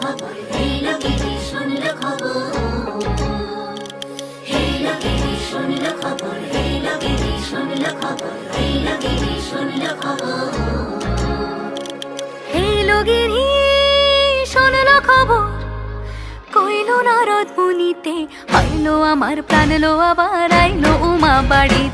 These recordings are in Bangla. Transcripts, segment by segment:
খবর হেলো গিরি শুনলো খবর। হেলো গিরি শুনলো খবর হেলো আমার প্রাণ লো আবার আইলো উমা বাড়িতে।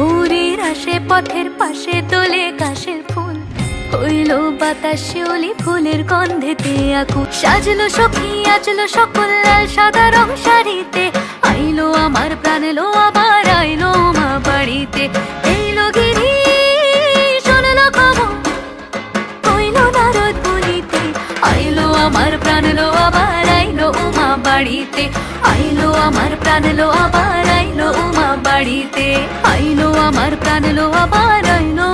ঘুরের আসে, পথের পাশে তোলে কাশের ফুল। হইল বাতাস, শিউলি ফুলের গন্ধেতে আকুল। সাজলো সখী, আজলো সকল লাল সাদা রং শাড়িতে। আইলো আমার প্রাণ লো আবার, আইলো মা বাড়িতে। এইলো গিরি, শোনলো খবর কইলো নারদ বলিতে। আইলো আমার প্রাণ লো আবার, আইলো উমা বাড়িতে। আইলো আমার প্রাণ লো আবার, আইলো উমা বাড়িতে। আইলো আমার প্রাণ লো আবার আইলো